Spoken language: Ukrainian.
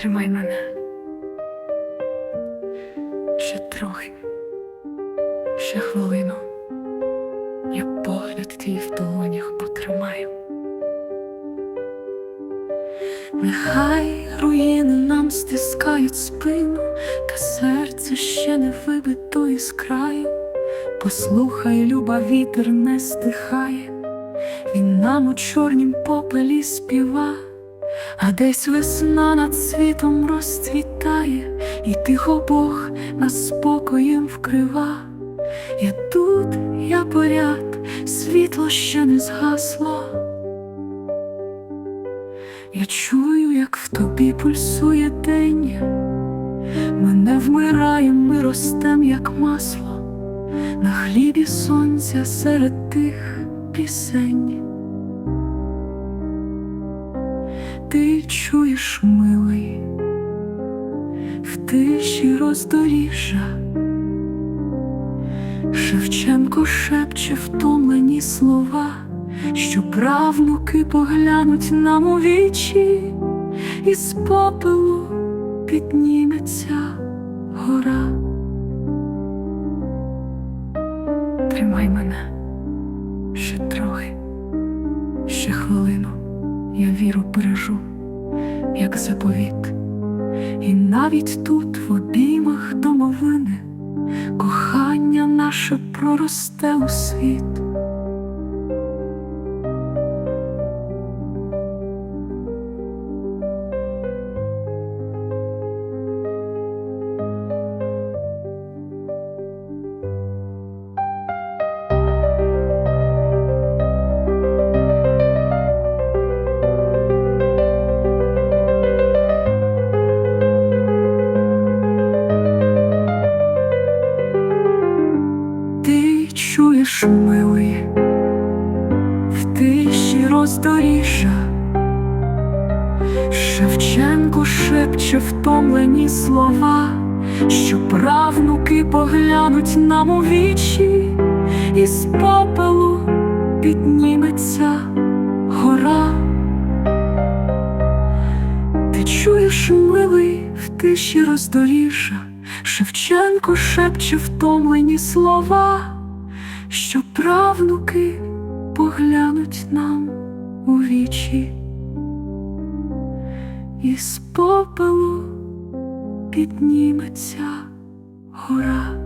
Тримай мене. Ще трохи, ще хвилину. Я погляд твій в долонях потримаю. Нехай руїни нам стискають спину, та серце ще не вибито із краю. Послухай, люба, вітер не стихає, він нам у чорнім попелі співа, а десь весна над світом розцвітає, і тихо Бог нас спокоєм вкрива. Я тут, я поряд, світло ще не згасло. Я чую, як в тобі пульсує день. Ми не вмираємо, ми ростем, як масло, на хлібі сонця серед тих пісень. Ти чуєш, милий, в тиші роздоріжжя. Шевченко шепче втомлені слова, що правнуки поглянуть нам у вічі, і з попелу підніметься гора. Тримай мене ще трохи, ще хвилину, я віру бережу, як заповіт, і навіть тут, в обіймах домовини, кохання наше проросте у світ. Чуєш, милий, в тиші роздоріжжя, Шевченко шепче втомлені слова, що правнуки поглянуть нам у вічі, і з попелу підніметься гора. Ти чуєш, милий, в тиші роздоріжжя, Шевченко шепче втомлені слова, що правнуки поглянуть нам у вічі, і з попелу підніметься гора.